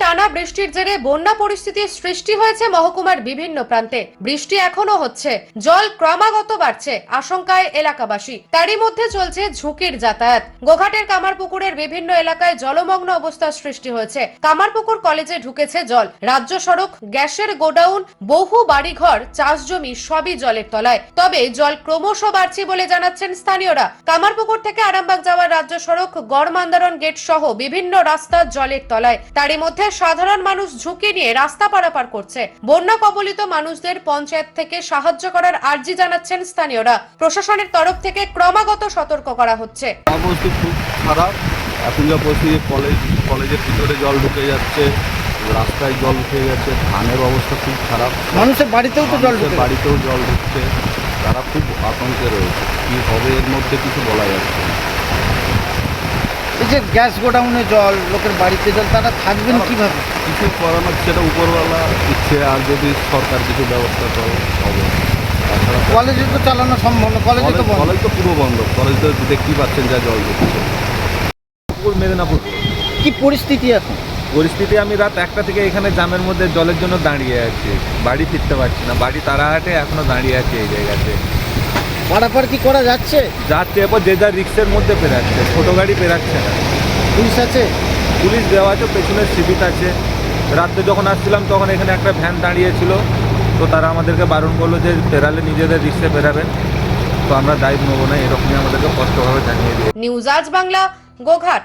টানা বৃষ্টির জেরে বন্যা পরিস্থিতির সৃষ্টি হয়েছে মহকুমার বিভিন্ন প্রান্তে। বৃষ্টি এখনও হচ্ছে। জল ক্রমাগত বাড়ছে, আশঙ্কায় এলাকাবাসী। তারই মধ্যে চলছে ঝুঁকির যাতায়াত। গোঘাটের কামারপুকুরের বিভিন্ন এলাকায় জলমগ্ন অবস্থার সৃষ্টি হয়েছে। কামারপুকুর কলেজে ঢুকেছে জল। রাজ্য সড়ক, গ্যাসের গোডাউন, বহু বাড়িঘর, চাষ জমি সবই জলের তলায়। তবে জল ক্রমশ বাড়ছে বলে জানাচ্ছেন স্থানীয়রা। কামারপুকুর থেকে আরামবাগ যাওয়ার রাজ্য সড়ক গড়মান্দারন গেট সহ বিভিন্ন রাস্তা জলের তলায়। তারই মধ্যে সাধারণ মানুষ ঝুঁকি নিয়ে রাস্তা পারাপার করছে। বন্যা কবলিত মানুষদের পঞ্চায়েত থেকে সাহায্য করার আর্জি জানাচ্ছেন স্থানীয়রা। প্রশাসনের তরফ থেকে ক্রমাগত সতর্ক করা হচ্ছে। অবস্থা খুব খারাপ। এখন যা পরিস্থিতি কলেজ কলেজের ভিতরে জল ঢুকে যাচ্ছে রাস্তায় জল উঠে যাচ্ছে ধানের অবস্থা খুব খারাপ। মানুষের বাড়িতেও তো জল বাড়িতেও জল ঢুকছে। তারা খুব আতঙ্কে রয়েছে। কি হবে এর মধ্যে কিছু বলা যাচ্ছে না। এই যে গ্যাস গোডাউনে জল লোকের বাড়িতে জল তারা থাকবেন কীভাবে? কিছু করানোর সেটা উপরওয়ালা ইচ্ছে আর যদি সরকার কিছু ব্যবস্থা করে হবে। কলেজে তো চালানো সম্ভব না কলেজে তো কলেজ বন্ধ। কলেজ তো পুরো বন্ধ কলেজ তো দেখতেই পাচ্ছেন যা জল দিচ্ছে। মেদিনীপুর। কি পরিস্থিতি এখন? পরিস্থিতি আমি রাত একটা থেকে এখানে জামের মধ্যে জলের জন্য দাঁড়িয়ে আছি। বাড়ি ফিরতে পারছি না বাড়ি তারাহাটে এখনও দাঁড়িয়ে আছে এই জায়গাতে। পারাপার কি করা যাচ্ছে? যাচ্ছে এরপর যে যার রিক্সের মধ্যে পেরাচ্ছে ছোটো গাড়ি পেরাচ্ছে না। পুলিশ আছে? পুলিশ দেওয়া আছে পেছনে সিভিক আছে। রাত্রে যখন আসছিলাম তখন এখানে একটা ভ্যান দাঁড়িয়েছিল। তো তারা আমাদেরকে বারণ করল যে পেরালে নিজেদের রিক্সে পেরাবেন তো আমরা দায়িত্ব নেব না এরকমই আমাদেরকে স্পষ্টভাবে জানিয়ে দিয়ে নিউজ আজ বাংলা গোঘাট।